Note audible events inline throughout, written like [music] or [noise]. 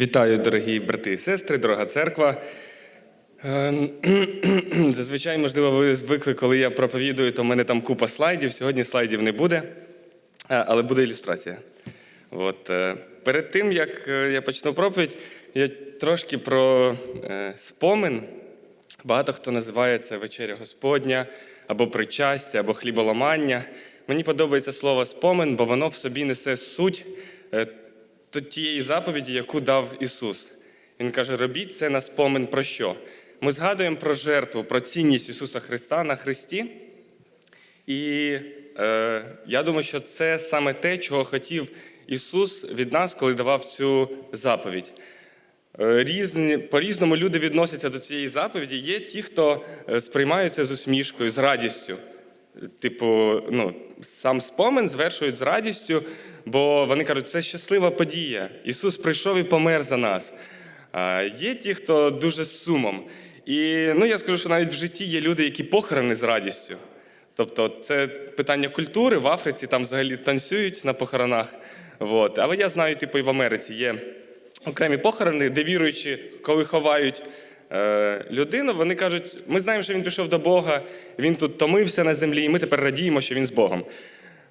Вітаю, дорогі брати і сестри, дорога церква. Ем, [clears throat] Зазвичай, можливо, ви звикли, коли я проповідую, то в мене там купа слайдів. Сьогодні слайдів не буде, е, але буде ілюстрація. От. е, Перед тим, як е, я почну проповідь, я трошки про спомин. Багато хто називає це вечеря Господня, або причастя, або хліболамання. Мені подобається слово спомин, бо воно в собі несе суть то тієї заповіді, яку дав Ісус. Він каже: робіть це на спомин про що? Ми згадуємо про жертву, про цінність Ісуса Христа на Христі. І е, я думаю, що це саме те, чого хотів Ісус від нас, коли давав цю заповідь. Е, Різні, по-різному люди відносяться до цієї заповіді. Є ті, хто е, сприймають це з усмішкою, з радістю. Типу, ну, сам спомин звершують з радістю, бо вони кажуть, це щаслива подія. Ісус прийшов і помер за нас. А є ті, хто дуже з сумом. І ну, я скажу, що навіть в житті є люди, які похорони з радістю. Тобто, це питання культури в Африці, там взагалі танцюють на похоронах. От. Але я знаю, типу, і в Америці є окремі похорони, де віруючі, коли ховають людину, вони кажуть: ми знаємо, що він пішов до Бога, він тут томився на землі, і ми тепер радіємо, що він з Богом.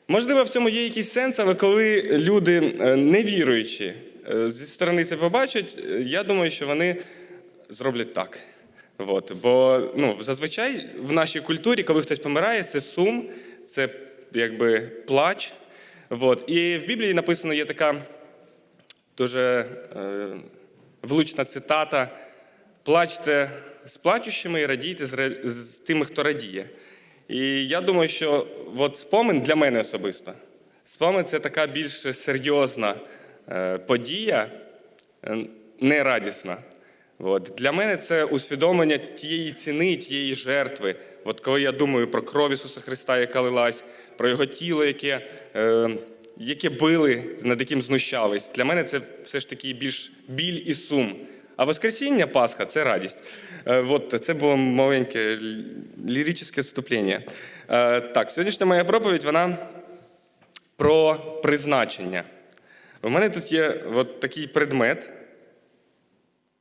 Можливо, в цьому є якийсь сенс, але коли люди е, невіруючі е, зі сторони це побачать, е, я думаю, що вони зроблять так. От. Бо ну, зазвичай в нашій культурі, коли хтось помирає, це сум, це якби плач. От. І в Біблії написано є така дуже е, влучна цитата: плачте з плачущими і радійте з, тими, хто радіє. І я думаю, що от спомин для мене особисто. Спомин це така більш серйозна е, подія, не радісна. От. Для мене це усвідомлення тієї ціни, тієї жертви. От коли я думаю про кров Ісуса Христа, яка лилась, про Його тіло, яке, е, яке били, над яким знущались. Для мене це все ж таки більш біль і сум. А Воскресіння Пасха це радість. Е, от, це було маленьке ліричне вступлення. Е, так, сьогоднішня моя проповідь вона про призначення. У мене тут є от такий предмет.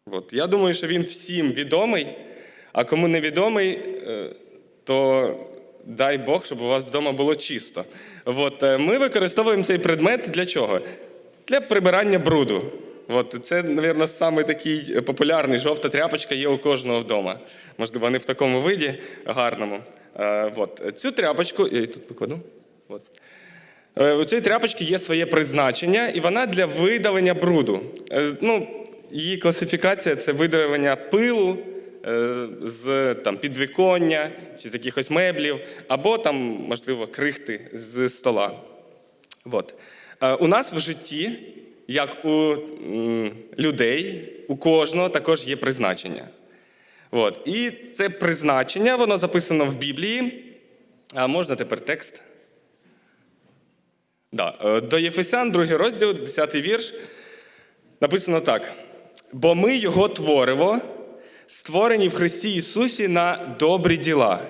От. Я думаю, що він всім відомий, а кому не відомий, е, то дай Бог, щоб у вас вдома було чисто. От. Ми використовуємо цей предмет для чого? Для прибирання бруду. От. Це, мабуть, саме такий популярний жовта тряпочка є у кожного вдома. Можливо, не в такому виді гарному. Е, От. Цю тряпочку, я тут покладу. От. Е, У цієї тряпочки є своє призначення, і вона для видалення бруду. Е, Ну, її класифікація це видалення пилу е, з там, підвіконня чи з якихось меблів, або там, можливо, крихти з стола. От. Е, У нас в житті, як у людей, у кожного також є призначення. От. І це призначення, воно записано в Біблії. А можна тепер текст? Да. е, До Єфесян, другий розділ, 10 вірш. Написано так: бо ми його творимо, створені в Христі Ісусі на добрі діла,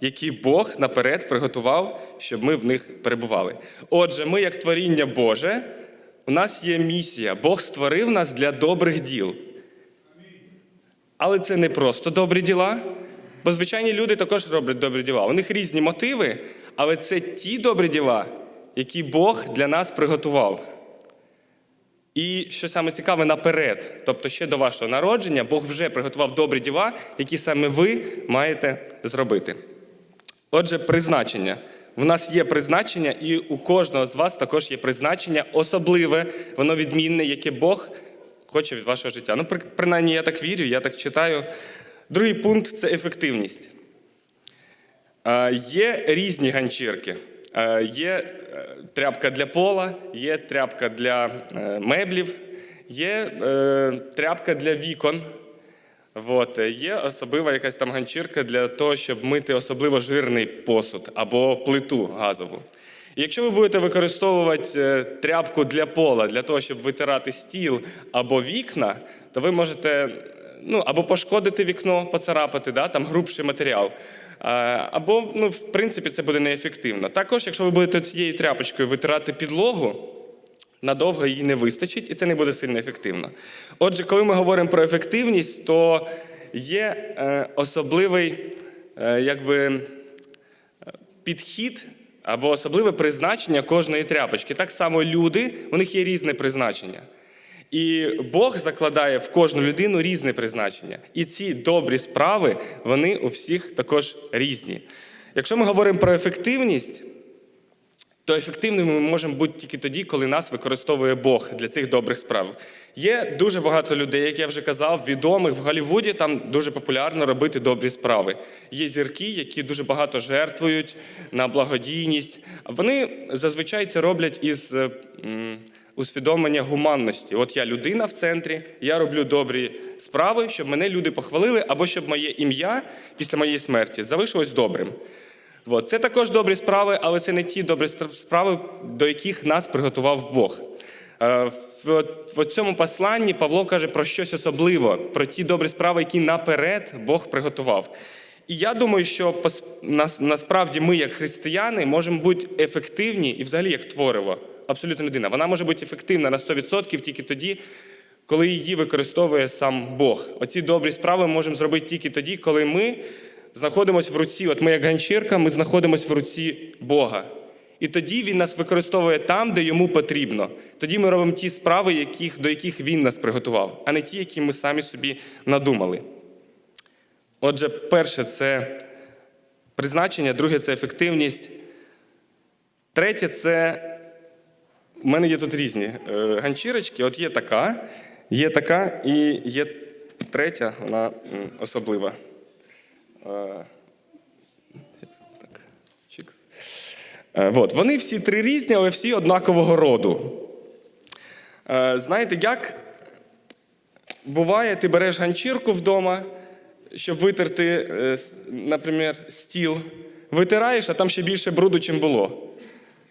які Бог наперед приготував, щоб ми в них перебували. Отже, ми, як творіння Боже, у нас є місія. Бог створив нас для добрих діл. Але це не просто добрі діла, бо звичайні люди також роблять добрі діла. У них різні мотиви, але це ті добрі діла, які Бог для нас приготував. І що саме цікаве, наперед, тобто ще до вашого народження, Бог вже приготував добрі діла, які саме ви маєте зробити. Отже, призначення. В нас є призначення, і у кожного з вас також є призначення особливе, воно відмінне, яке Бог хоче від вашого життя. Ну, при- принаймні, я так вірю, я так читаю. Другий пункт це ефективність. Е, Є різні ганчірки. Е, Є е, тряпка для пола, є тряпка для меблів, є тряпка для вікон. От. е, Є особлива якась там ганчірка для того, щоб мити особливо жирний посуд або плиту газову. І якщо ви будете використовувати е, тряпку для пола для того, щоб витирати стіл або вікна, то ви можете е, ну, або пошкодити вікно, поцарапати, да, там грубший матеріал. Або, ну, в принципі, це буде неефективно. Також, якщо ви будете цією тряпочкою витирати підлогу, надовго її не вистачить, і це не буде сильно ефективно. Отже, коли ми говоримо про ефективність, то є е, особливий е, якби, підхід або особливе призначення кожної тряпочки. Так само люди, у них є різне призначення. І Бог закладає в кожну людину різне призначення. І ці добрі справи, вони у всіх також різні. Якщо ми говоримо про ефективність, то ефективними ми можемо бути тільки тоді, коли нас використовує Бог для цих добрих справ. Є дуже багато людей, як я вже казав, відомих в Голлівуді, там дуже популярно робити добрі справи. Є зірки, які дуже багато жертвують на благодійність. Вони зазвичай це роблять із е, усвідомлення гуманності. От я людина в центрі, я роблю добрі справи, щоб мене люди похвалили, або щоб моє ім'я після моєї смерті залишилось добрим. От. Це також добрі справи, але це не ті добрі справи, до яких нас приготував Бог. Е, В, в цьому посланні Павло каже про щось особливе, про ті добрі справи, які наперед Бог приготував. І я думаю, що насправді ми, як християни, можемо бути ефективні і взагалі як твориво, абсолютно людина. Вона може бути ефективна на 100% тільки тоді, коли її використовує сам Бог. Оці добрі справи ми можемо зробити тільки тоді, коли ми знаходимося в руці. От ми, як ганчірка, ми знаходимося в руці Бога. І тоді Він нас використовує там, де йому потрібно. Тоді ми робимо ті справи, яких, до яких він нас приготував, а не ті, які ми самі собі надумали. Отже, перше це призначення, друге це ефективність. Третє це. У мене є тут різні е, ганчірочки. От є така, є така і є третя, вона особлива. Е, Так, чікс. Е, От, вони всі три різні, але всі однакового роду. Е, Знаєте, як буває, ти береш ганчірку вдома, щоб витерти, наприклад, стіл, витираєш, а там ще більше бруду, чим було.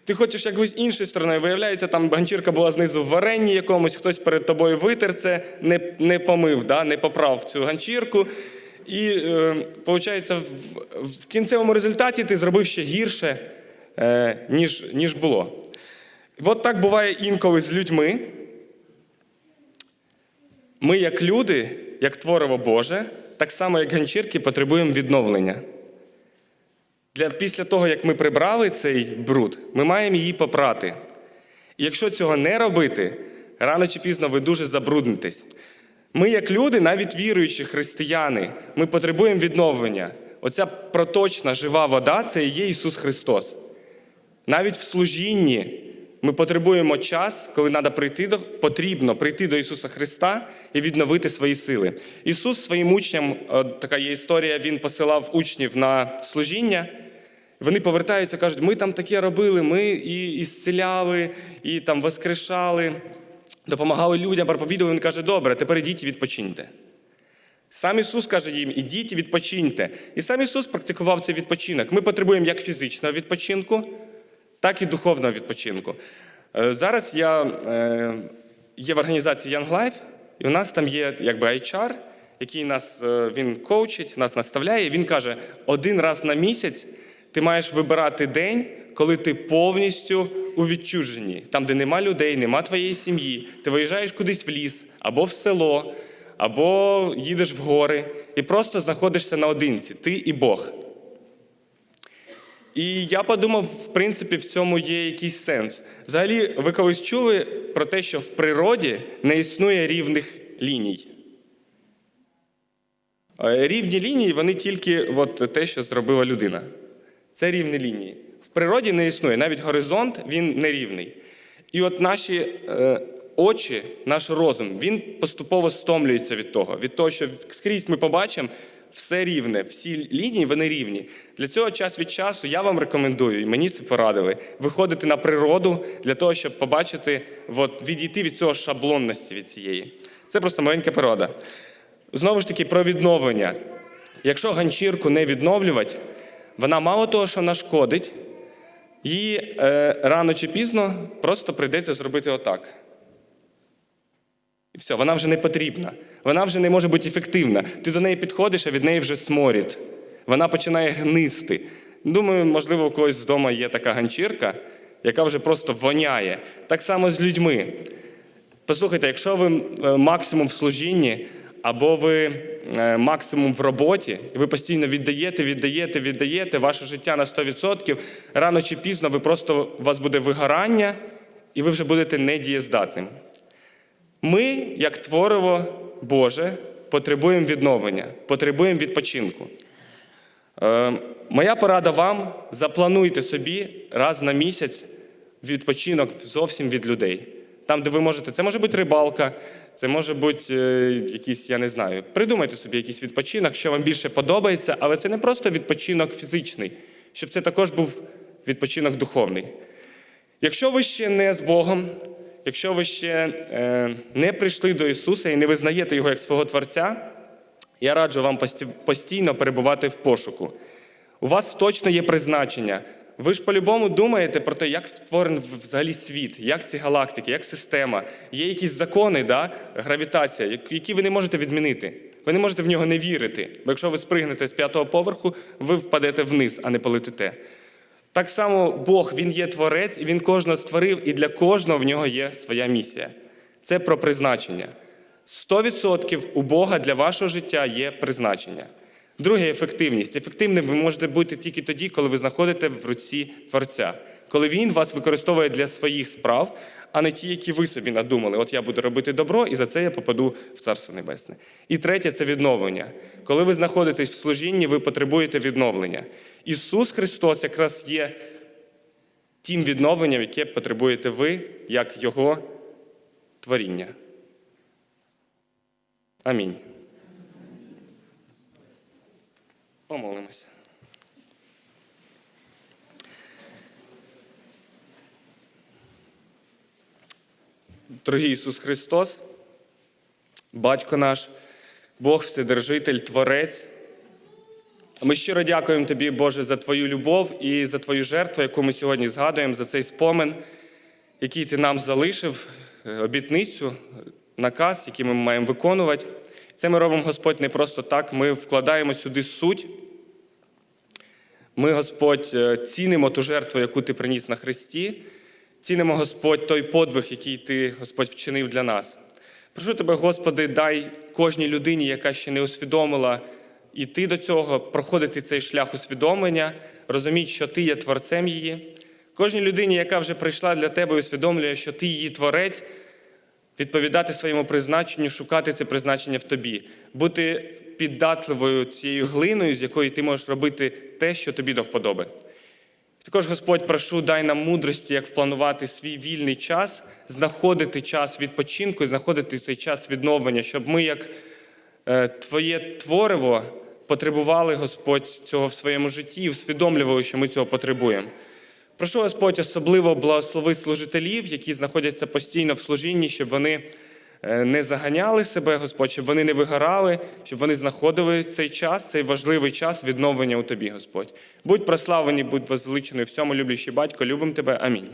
Ти хочеш якось іншою стороною, виявляється, там ганчірка була знизу в варенні якомусь, хтось перед тобою витер це, не, не помив, да, не поправ цю ганчірку. І е, виходить, в, в кінцевому результаті ти зробив ще гірше, е, ніж, ніж було. От так буває інколи з людьми. Ми, як люди, як твориво Боже, так само, як ганчірки, потребуємо відновлення. Для, після того, як ми прибрали цей бруд, ми маємо її попрати. І якщо цього не робити, рано чи пізно ви дуже забруднитесь. Ми, як люди, навіть віруючі християни, ми потребуємо відновлення. Оця проточна жива вода це і є Ісус Христос. Навіть в служінні ми потребуємо час, коли треба прийти до, потрібно прийти до Ісуса Христа і відновити свої сили. Ісус своїм учням, така є історія, Він посилав учнів на служіння. Вони повертаються, кажуть, ми там таке робили, ми і ісціляли, і там воскрешали, допомагали людям, проповідували. Він каже, добре, тепер ідіть і відпочиньте. Сам Ісус каже їм, ідіть і відпочиньте. І сам Ісус практикував цей відпочинок. Ми потребуємо як фізичного відпочинку, так і духовного відпочинку. Е, Зараз я е, є в організації Young Life, і у нас там є якби HR, який нас е, він коучить, нас наставляє. Він каже: один раз на місяць ти маєш вибирати день, коли ти повністю у відчуженні, там, де нема людей, нема твоєї сім'ї. Ти виїжджаєш кудись в ліс або в село, або їдеш в гори і просто знаходишся наодинці, ти і Бог. І я подумав, в принципі, в цьому є якийсь сенс. Взагалі, ви колись чули про те, що в природі не існує рівних ліній. Е, Рівні лінії вони тільки от те, що зробила людина. Це рівні лінії. Природі не існує. Навіть горизонт він нерівний. І от наші е, очі, наш розум, він поступово стомлюється від того, від того, що скрізь ми побачимо все рівне, всі лінії вони рівні. Для цього час від часу я вам рекомендую, і мені це порадили, виходити на природу для того, щоб побачити, от, відійти від цього шаблонності від цієї. Це просто маленька природа. Знову ж таки, про відновлення. Якщо ганчірку не відновлювати, вона мало того, що нашкодить, її е, рано чи пізно просто прийдеться зробити отак. І все, вона вже не потрібна. Вона вже не може бути ефективна. Ти до неї підходиш, а від неї вже сморід. Вона починає гнисти. Думаю, можливо, у когось вдома є така ганчірка, яка вже просто воняє. Так само з людьми. Послухайте, якщо ви е, максимум в служінні, або ви максимум в роботі, ви постійно віддаєте, віддаєте, віддаєте ваше життя на 100%, рано чи пізно ви просто у вас буде вигорання, і ви вже будете недієздатним. Ми, як твориво Боже, потребуємо відновлення, потребуємо відпочинку. Е, моя порада вам: заплануйте собі раз на місяць відпочинок зовсім від людей. Там, де ви можете, це може бути рибалка, це може бути е, якийсь, я не знаю. Придумайте собі якийсь відпочинок, що вам більше подобається, але це не просто відпочинок фізичний, щоб це також був відпочинок духовний. Якщо ви ще не з Богом, якщо ви ще е, не прийшли до Ісуса і не визнаєте Його як свого Творця, я раджу вам постійно перебувати в пошуку. У вас точно є призначення. Ви ж по-любому думаєте про те, як створений взагалі світ, як ці галактики, як система. Є якісь закони, да? гравітація, які ви не можете відмінити. Ви не можете в нього не вірити. Бо якщо ви спригнете з п'ятого поверху, ви впадете вниз, а не полетите. Так само Бог, Він є творець, і Він кожного створив, і для кожного в нього є своя місія. Це про призначення. 100% у Бога для вашого життя є призначення. Друге ефективність. Ефективним ви можете бути тільки тоді, коли ви знаходите в руці Творця, коли Він вас використовує для своїх справ, а не ті, які ви собі надумали. От я буду робити добро, і за це я попаду в Царство Небесне. І третє це відновлення. Коли ви знаходитесь в служінні, ви потребуєте відновлення. Ісус Христос якраз є тим відновленням, яке потребуєте ви, як Його творіння. Амінь. Помолимося. Дорогий Ісус Христос, Батько наш, Бог Вседержитель, Творець. Ми щиро дякуємо Тобі, Боже, за Твою любов і за Твою жертву, яку ми сьогодні згадуємо, за цей спомин, який Ти нам залишив, е, обітницю, наказ, який ми маємо виконувати. Це ми робимо, Господь, не просто так. Ми вкладаємо сюди суть. Ми, Господь, е, цінимо ту жертву, яку Ти приніс на Христі. Цінимо, Господь, той подвиг, який Ти, Господь, вчинив для нас. Прошу Тебе, Господи, дай кожній людині, яка ще не усвідомила, іти до цього, проходити цей шлях усвідомлення, розуміти, що Ти є творцем її. Кожній людині, яка вже прийшла для тебе і усвідомлює, що ти її творець, відповідати своєму призначенню, шукати це призначення в тобі, бути піддатливою цією глиною, з якої ти можеш робити те, що тобі до вподоби. Також, Господь, прошу, дай нам мудрості, як впланувати свій вільний час, знаходити час відпочинку і знаходити цей час відновлення, щоб ми, як е, Твоє твориво, потребували, Господь, цього в своєму житті і усвідомлювали, що ми цього потребуємо. Прошу Господь, особливо благослови служителів, які знаходяться постійно в служінні, щоб вони е, не заганяли себе, Господь, щоб вони не вигорали, щоб вони знаходили цей час, цей важливий час відновлення у Тобі, Господь. Будь прославлені, будь возвеличений всьому, люблячий батько, любимо Тебе. Амінь.